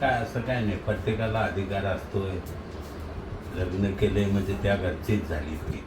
काय असं काय नाही प्रत्येकाला अधिकार असतोय. लग्न केले म्हणजे त्या घरचीच झाली ती.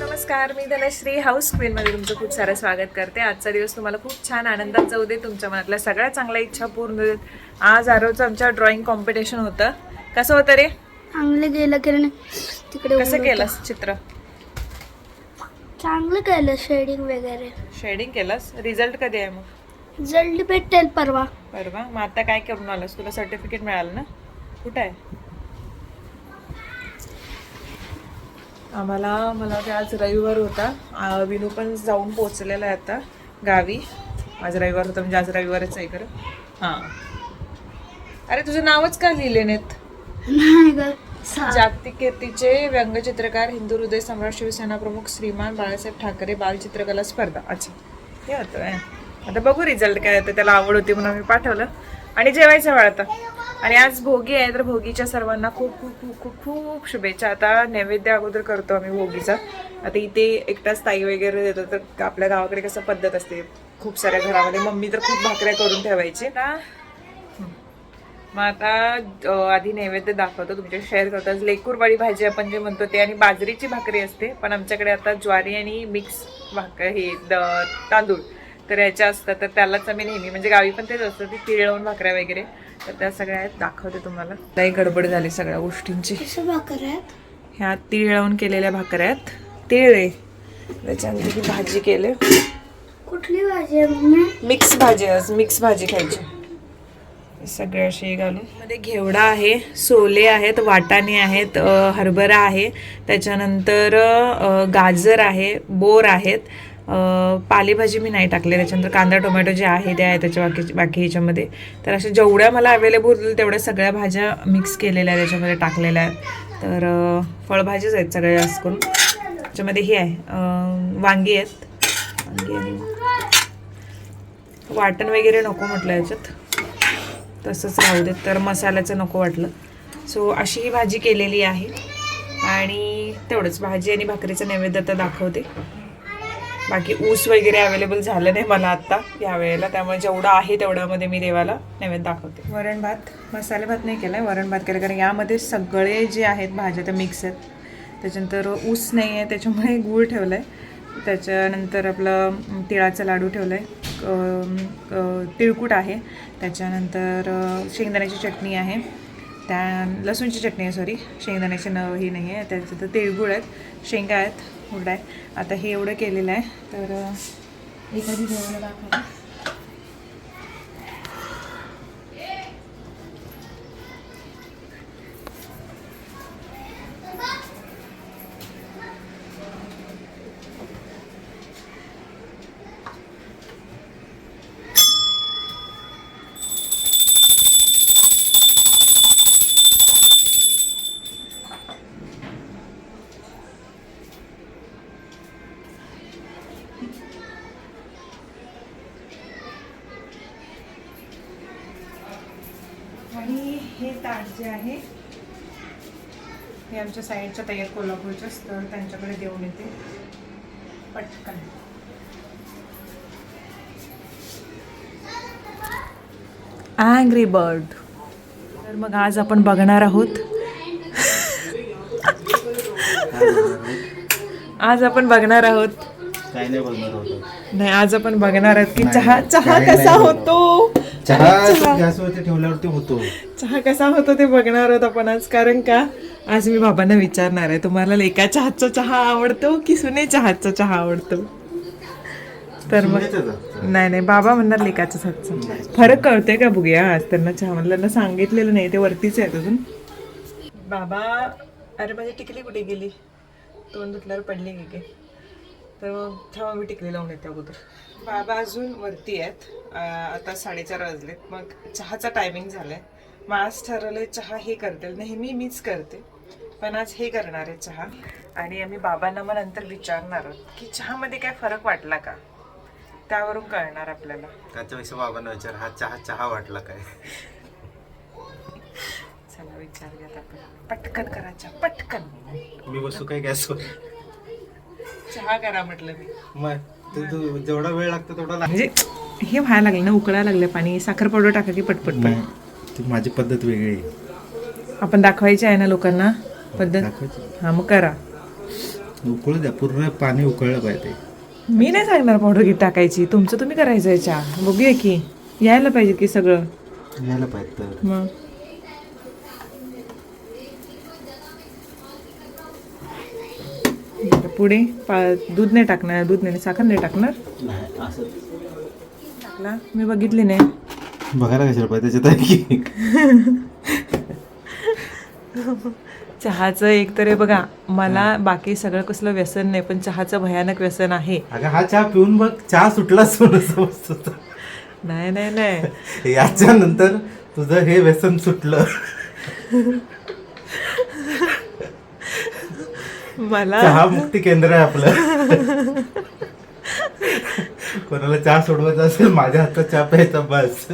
नमस्कार मी धनश्री हाऊस क्वीनमध्ये तुमचं खूप सारं स्वागत करते. आजचा दिवस तुम्हाला खूप छान आनंदात जाऊ दे तुमच्या मनातल्या सगळ्या चांगल्या इच्छा पूर्ण देत आज आरोचं आमच्या ड्रॉइंग कॉम्पिटिशन होतं. कसं होतं रे? चांगलं गेलं किरण तिकडे कसं उडवतं. केलंस चित्र? चांगलं केलं शेडिंग वगैरे. शेडिंग केलंस? रिझल्ट कधी आहे मग? जल्दी भेटेल परवा. बरं मग आता काय करून आलास? तुला सर्टिफिकेट मिळालं ना? कुठं आहे? आम्हाला मला वाटतं आज रविवार होता. आ, विनू पण जाऊन पोचलेला आहे आता गावी. आज रविवार होता म्हणजे आज रविवारच आहे खरं. हां. अरे तुझं नावच का लिहिले नाहीत? नाही ग. जागतिक कीर्तीचे व्यंगचित्रकार हिंदू हृदय सम्राट शिवसेना प्रमुख श्रीमान बाळासाहेब ठाकरे बालचित्रकला स्पर्धा. अच्छा. हे होतं. आता बघू रिझल्ट काय होतं. त्याला आवड होती म्हणून मी पाठवलं. आणि जेवायचं वेळ आता. आणि आज भोगी आहे तर भोगीच्या सर्वांना खूप खूप खूप खूप खूप शुभेच्छा. आता नैवेद्य अगोदर करतो आम्ही भोगीचा. आता इथे एकटाच ताई वगैरे देतो तर आपल्या गावाकडे कसं पद्धत असते. खूप साऱ्या घरामध्ये. मम्मी तर खूप भाकऱ्या करून ठेवायची. ना. मग आता आधी नैवेद्य दाखवतो तुमच्या शेअर करतो. आज लेकूरवाडी भाजी आपण जे म्हणतो ते आणि बाजरीची भाकरी असते पण आमच्याकडे आता ज्वारी आणि मिक्स भाकर हे द- तांदूळ तर ह्याच्या असतात तर त्यालाच आम्ही नेहमी म्हणजे गावी पण तेच असतं ती तीळ लावून भाकऱ्या वगैरे तर त्या सगळ्या आहेत दाखवते तुम्हाला. काही गडबड झाली सगळ्या गोष्टींची. ह्या तीळ लावून केलेल्या भाकऱ्या आहेत. तीळ आहे. त्याच्यानंतर ही भाजी केली. कुठली भाजी मिक्स भाजी मिक्स भाजी खायची. सगळे असे घालून. मध्ये घेवडा आहे सोले आहेत वाटाणे आहेत हरभरा आहे. त्याच्यानंतर गाजर आहे बोर आहेत. पालेभाजी मी नाही टाकले. त्याच्यानंतर कांदा टोमॅटो जे आहे ते आहे त्याच्या बाकी बाकी ह्याच्यामध्ये. तर अशा जेवढ्या मला अवेलेबल होतील तेवढ्या सगळ्या भाज्या मिक्स केलेल्या आहेत त्याच्यामध्ये टाकलेल्या आहेत. तर फळभाज्याच आहेत सगळ्या जास्त करून. त्याच्यामध्ये हे आहे वांगी आहेत. वांगी आणि वाटण वगैरे नको म्हटलं याच्यात. तसंच राहू देत. तर मसाल्याचं नको वाटलं. सो अशी ही भाजी केलेली आहे. आणि तेवढंच. भाजी आणि भाकरीचं नैवेद्य तर दाखवते. बाकी ऊस वगैरे अवेलेबल झालं नाही मला आत्ता या वेळेला. त्यामुळे जेवढं आहे तेवढ्यामध्ये मी देवाला नैवेद्य दाखवते. वरण भात. मसाले भात नाही केला वरण भात केलं कारण यामध्ये सगळे जे आहेत भाज्या त्या मिक्स आहेत. त्याच्यानंतर ऊस नाही आहे त्याच्यामुळे गूळ ठेवलं आहे त्याच्यानंतर आपलं तिळाचं लाडू ठेवलं आहे तिळकूट आहे. त्याच्यानंतर शेंगदाण्याची चटणी आहे. त्या लसूणची चटणी आहे सॉरी शेंगदाण्याची न ही नाही आहे. त्याच्यात तिळगुळ आहेत. शेंगा आहेत. हुरडा आहे आता हे एवढं केलेलं आहे. तर एखादी जेवण दाखवते. आणि हे ताट जे आहे हे आमच्या साईडच्या तयार कोल्हापूरच्याच तर त्यांच्याकडे देऊन येते. पटकन. अँग्री बर्ड तर मग आज आपण बघणार आहोत. आज आपण बघणार आहोत. काय नाही बोलणार होतो. नाही आज आपण बघणार आहोत की चहा चहा कसा नाही. होतो? चहा गॅसवरती ठेवल्यावरती होतो. चहा कसा होतो ते बघणार आहोत आपण आज कारण का? आज मी बाबांना विचारणार आहे तुम्हाला लेकाच्या हातचा चहा आवडतो की सुनेच्या हातचा चहा आवडतो? तर मग. नाही नाही बाबा म्हणणार लेकाच्याच हातचा. फरक कळतोय का बघूया आज त्यांना चहा म्हणलं सांगितलेलं नाही ते वरतीच आहेत अजून. बाबा अरे माझी टिकली कुठे गेली? तोंड धुतल्यावर पडली की काय? तर मग थांबा मी टिकली लावून येते अगोदर. बाबा अजून वरती आहेत. आता साडेचार वाजलेत. मग चहाचा टायमिंग झालाय. मग आज ठरवलंय चहा हे करतील. नेहमी मीच करते. पण आज हे करणार आहे चहा. आणि आम्ही बाबांना मग नंतर विचारणार आहोत की चहामध्ये काय फरक वाटला का? त्यावरून कळणार आपल्याला. त्याच्यापेक्षा बाबांना विचार. हा चहा चहा वाटला काय? चला चला विचार घ्या आपण. पटकन करायचा पटकन. मी बसू काय गॅसवर? चहा करा म्हटलं मी. मग ते तू जेवढा वेळ लागतो तेवढा लाग- म्हणजे हे व्हायला लागलं ना उकळायला लागलं पाणी साखर पावडर टाका की पटपट पट नाही ती माझी पद्धत वेगळी आहे. आपण दाखवायची आहे ना लोकांना? पद्धत? दाखवायची. हा मग करा. उकळू द्या पूर्ण पाणी उकळलं पाहिजे. मी नाही सांगणार पावडर गीत टाकायची तुमचं तुम्ही करायचं आहे चहा. बघूया की यायला पाहिजे की सगळं? यायला पाहिजे तर. मग बरं, पुढे पा दूध नाही टाकणार दूध नाही साखर नाही टाकणार. टाकला. मी बघितली नाही. बघायला कशाला पाहिजे त्याच्यात चहाचं एक तर बघा मला बाकी सगळं कसलं व्यसन नाही पण चहाचं भयानक व्यसन आहे. अगं हा चहा पिऊन बघ चहा सुटला नाही नाही नाही. याच्या नंतर तुझं हे व्यसन सुटलं. मला चहा मुक्ती केंद्र आहे आपलं. कोणाला चहा सोडवायचा असेल माझ्या हातात चहा प्यायचा बस.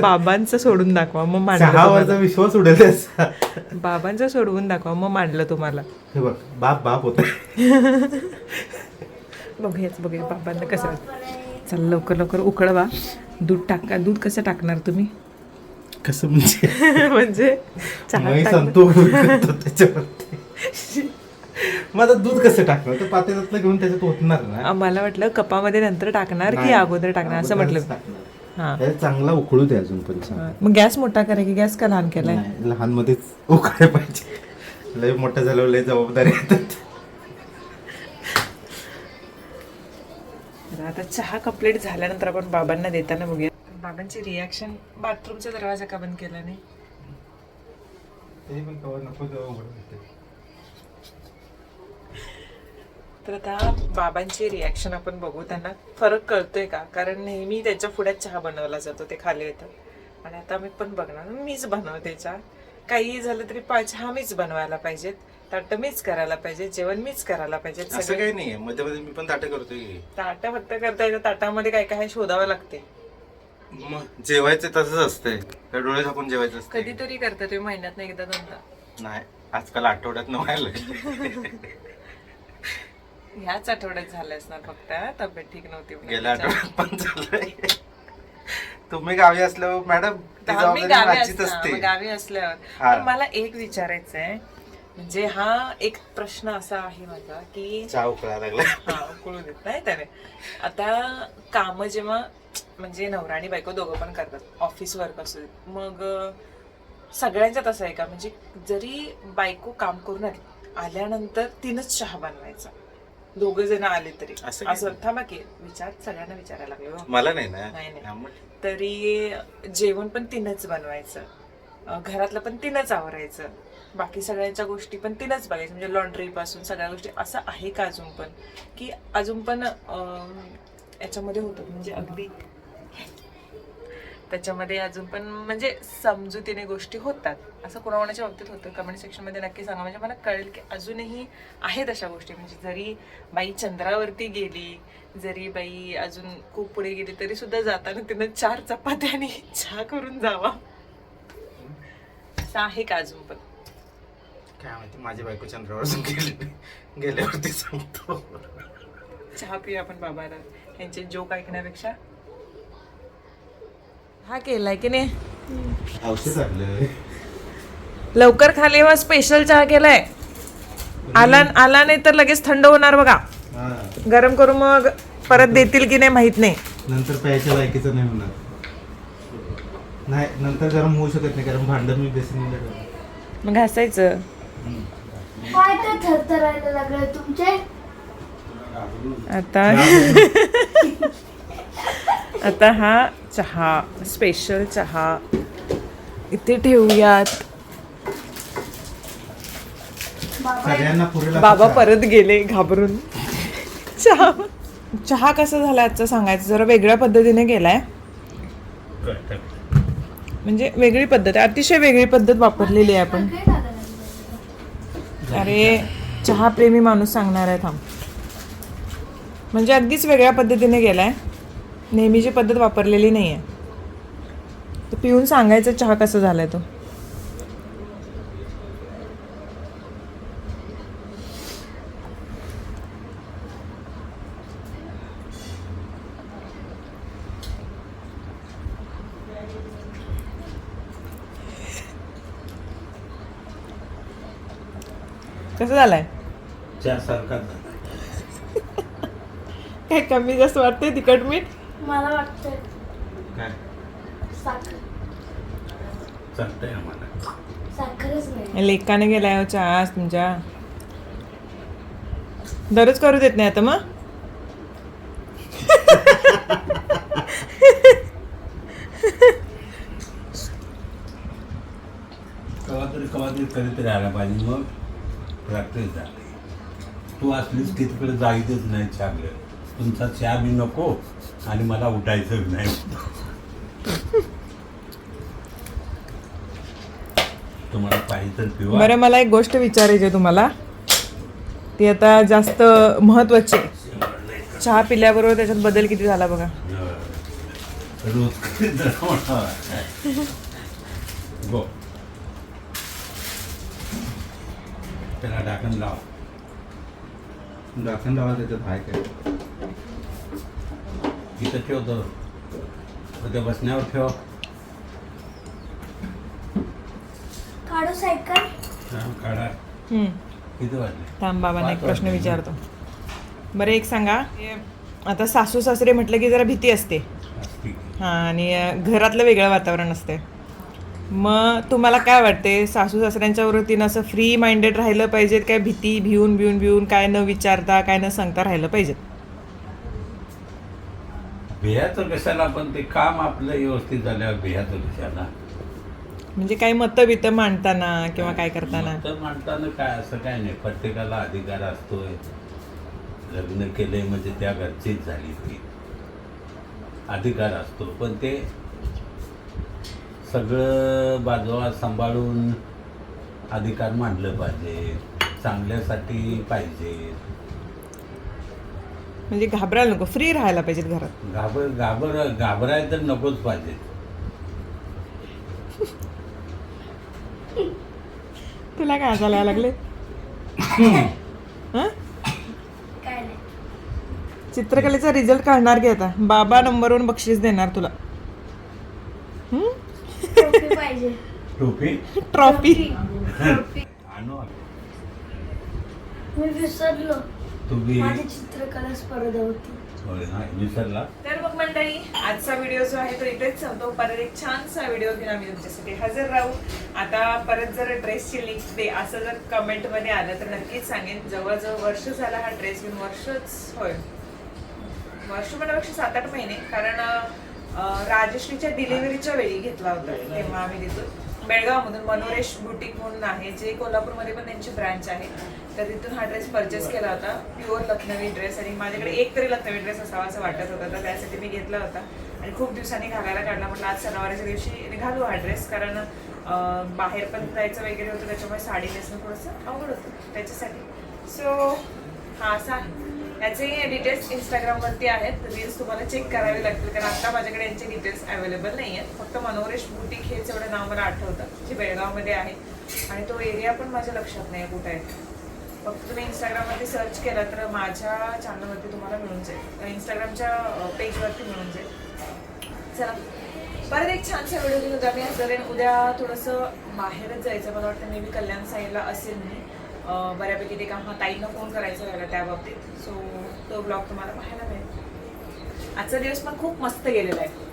बाबांचं सोडून दाखवा मग मांडलं चहावरचा. विश्वास उडेल त्याचा बाबांचं सोडवून दाखवा मग मांडलं तुम्हाला. हे बघ बाप बाप होत. बघूयाच बघूया बाबांना कसं चल लवकर लवकर उकळवा. दूध टाका दूध कसं टाकणार तुम्ही? कसं म्हणजे? म्हणजे चहा मी त्याच्यावरती. आता दूध कसं टाकणार? तर पातेल्यातलं घेऊन त्याच्यात ओतणार ना? मला वाटलं कपामध्ये नंतर टाकणार की नाही. अगोदर टाकणार असं म्हटलं. अगोदरच टाकणार. हा. चांगला उकळू दे अजून पण छान. मग गॅस मोठा करा की गॅस का लहान केलाय? नाही, लहान मध्येच उकळायला पाहिजे. लय मोठं झाल्यावर लय जबाबदारी येतात. तर आता चहा कंप्लीट झाल्यानंतर आपण बाबांना देताना बघूया. बाबांची रिॲक्शन बाथरूमचा दरवाजा का बंद केला नाही? ते पण कवर नको तेव्हा आता बाबांची रिॲक्शन आपण बघू. त्यांना फरक कळतोय का? कारण नेहमी त्याच्या पुढ्यात चहा बनवला जातो ते खाली येतात आणि आता मी पण बघणार. मीच बनवते चहा. काही झालं तरी पा चहा मीच बनवायला पाहिजेत. ताटं मीच करायला पाहिजे जेवण मीच करायला पाहिजे असं सगळं काही नाहीये. मध्ये मध्ये मी पण ताटं करतोय. ताटं फक्त करता येतं. ताटामध्ये काय काय शोधावं लागते. मग जेवायचं तसंच असतंय. त्या डोळे झाकून जेवायचं असतं कधीतरी करता तुम्ही महिन्यात एकदा दोनदा. नाही. आजकाल आठवड्यात व्हायला ह्याच आठवड्यात झालं असणार फक्त तब्येत ठीक नव्हती म्हणून. गेल्या आठवड्यात पण झालंय. तुम्ही गावी असल्यावर मॅडम ती मी जबाबदारी गावी माझीच असते. गावी असल्यावर. हा. पण मला एक विचारायचं आहे म्हणजे हा एक प्रश्न असा आहे माझा की चहा उकळायला लागला. हा उकळू देत नाही त्याने. आता काम जेव्हा म्हणजे नवरा आणि बायको दोघं पण करतात ऑफिस वर्क असू देत. मग अं, सगळ्यांच्यात असं आहे का? म्हणजे जरी बायको काम करून आली आल्यानंतर तिनंच चहा बनवायचा. दोघं जण आले तरी. असं काही असं थांबा की विचार सगळ्यांना विचारायला लागलो. हो. मला नाही ना. नाही, नाही. तरी जेवण पण तिनंच बनवायचं. अं, घरातलं पण तिनंच आवरायचं. बाकी सगळ्यांच्या गोष्टी पण तिनंच बघायचं म्हणजे लॉन्ड्री पासून सगळ्या गोष्टी. असं आहे का अजून पण? की अजून पण अं, याच्यामध्ये होतं. म्हणजे अगदी त्याच्यामध्ये अजून पण म्हणजे समजुतीने गोष्टी होतात. असं कोणाकोणाच्या बाबतीत होतं? कमेंट सेक्शनमध्ये नक्की सांगा. म्हणजे मला कळेल की अजूनही आहेत अशा गोष्टी. म्हणजे जरी बाई चंद्रावरती गेली जरी बाई अजून खूप पुढे गेली तरी सुद्धा जाताना तिनं चार चपात्या आणि चहा करून जावा. असं आहे का अजून पण? काय माहिती माझी बायको चंद्रावर गेली. गेल्यावरती सांगतो. चहा पिऊया आपण बाबाला. यांचे जोक ऐकण्यापेक्षा. हा केलाय की नाही? औषध लवकर खाली वा स्पेशल चहा केलाय. आला आला नाही तर लगेच थंड होणार बघा. हा. गरम करून मग परत देतील की नाही माहीत नाही. नंतर प्यायच्या लायकीचं नाही होणार. नाही नंतर गरम होऊ शकत नाही कारण भांडं मी बेसिन मग घासायचं. पाय तर थरथरायला लागले तुमचे? आता आता हा चहा स्पेशल चहा. इथे ठेवूयात. बाबा परत गेले घाबरून. चहा. चहा कसा झाला आजचा सांगायचं? जरा वेगळ्या पद्धतीने गेलाय म्हणजे वेगळी पद्धत. आहे अतिशय वेगळी पद्धत वापरलेली आहे आपण. अरे चहा प्रेमी माणूस सांगणार आहे थांब. म्हणजे अगदीच वेगळ्या पद्धतीने गेलाय नेहमीची पद्धत वापरलेली नाही आहे पिऊन सांगायचं चहा कसा झालाय तो? कसं झालाय? काय कमी जास्त वाटते तिकट मीठ? मला वाटतं काय? साखर. चालतंय आम्हाला. साखरच नाही. लेकाने गेलाय हो चहा आज तुमच्या. दररोज करू देत नाही आता मग? कवा तरी कवा तरी कधीतरी राहायला पाहिजे मग. प्रॅक्टिस झाली तू असलीस की तिकडे जायचंच नाही चहाकडे तुमचा चहा बी नको. आणि मला उठायचं नाही. तुम्हाला पाहिजे तर पिवा. बरं मला एक गोष्ट विचारायची आहे तुम्हाला. ती आता जास्त महत्वाची आहे. चहा पिल्याबरोबर त्याच्यात बदल किती झाला बघा. रोज. गो. त्याला ढाकण लाव. दाखन लावा त्याच्यात हाय काय? इथं ठेवतो त्या बसण्यावर ठेव. काढू सायकल? हा, काढा. हम्म. किती वाजले? थांब बाबांना एक प्रश्न. विचारतो. बरं एक सांगा. हे आता सासू सासरे म्हटलं की जरा भीती असते. ठीक आहे. हां आणि अं, घरातलं वेगळं वातावरण असते. मग तुम्हाला काय वाटते? सासू सासऱ्यांच्या वृत्तीनं असं फ्री माइंडेड राहिलं पाहिजेत? काय भीती भिवून भिवून भिवून काय न विचारता काय न सांगता राहिलं पाहिजेत? भियाचं कशाला पण ते काम आपलं व्यवस्थित झाल्यावर भियाचं कशाला? म्हणजे काही मतं बितं मांडताना किंवा काय करताना? तर मांडताना काय? असं काय नाही. प्रत्येकाला अधिकार असतोय. लग्न केले म्हणजे त्या घरचीच झाली ती. अधिकार असतो. पण ते सगळं बाजूला सांभाळून अधिकार मांडलं पाहिजे. चांगल्यासाठी पाहिजे. म्हणजे घाबरायला नको. फ्री राहायला पाहिजेत घरात. घाबर घाबर घाबराय तर नकोच पाहिजे तुला काय चालायला लागले? हं? काय नाही चित्रकलेचा रिझल्ट काढणार की आता? बाबा नंबरवर बक्षीस देणार तुला. हं? टोपी पाहिजे टोपी ट्रॉफी मी विसरलो. तुम्ही माझी चित्रकला स्पर्धा होती. होय ना विसरला तर मग मंडळी आजचा व्हिडिओ जो आहे तो इथेच संपतो. परत एक छानसा व्हिडिओ घेऊन आम्ही तुमच्यासाठी हजर राहू. आता परत जर ड्रेसची लिंक दे असं जर कमेंटमध्ये आलं तर नक्कीच सांगेन. जवळजवळ वर्ष झाला हा ड्रेस घेऊन वर्षच होय. वर्ष म्हणण्यापेक्षा सात आठ महिने कारण राजश्रीच्या डिलिव्हरीच्या वेळी घेतला होता तेव्हा आम्ही तिथून. बेळगावमधून मनोरेश बुटीक म्हणून आहे जे कोल्हापूरमध्ये पण त्यांची ब्रांच आहे. तर तिथून हा ड्रेस परचेस केला होता. प्युअर लखनवी ड्रेस आणि माझ्याकडे एक तरी लखनवी ड्रेस असावा असं वाटत होता. तर त्यासाठी मी घेतला होता. आणि खूप दिवसांनी घालायला काढला. म्हटलं आज सणावाराच्या दिवशी घालू हा ड्रेस कारण बाहेर पण जायचं वगैरे होतं. त्याच्यामुळे साडी नेसणं थोडंसं अवघड होतं. त्याच्यासाठी. सो हा असा. आहे याचे डिटेल्स इंस्टाग्रामवरती आहेत. रील्स तुम्हाला चेक करावे लागतील. कारण आता माझ्याकडे यांचे डिटेल्स अवेलेबल नाही आहेत. फक्त मनोरेश बुटीक हेच एवढं नाव मला आठवतं. जे बेळगावमध्ये आहे. आणि तो एरिया पण माझ्या लक्षात नाही आहे कुठे आहे. फक्त तुम्ही इंस्टाग्रामवरती सर्च केला तर माझ्या चॅनलवरती तुम्हाला मिळून जाईल. इंस्टाग्रामच्या पेजवरती मिळून जाईल. चला. परत एक छानसा व्हिडिओ घेऊन उद्या मी उद्या थोडंसं बाहेरच जायचं मला वाटतं मे बी कल्याण साईडला असेल मी. बऱ्यापैकी ते काम ताईंना फोन करायचं राहिला त्या बाबतीत. सो तो ब्लॉग तुम्हाला पाहायला मिळेल. आजचा दिवस पण खूप मस्त गेलेला आहे.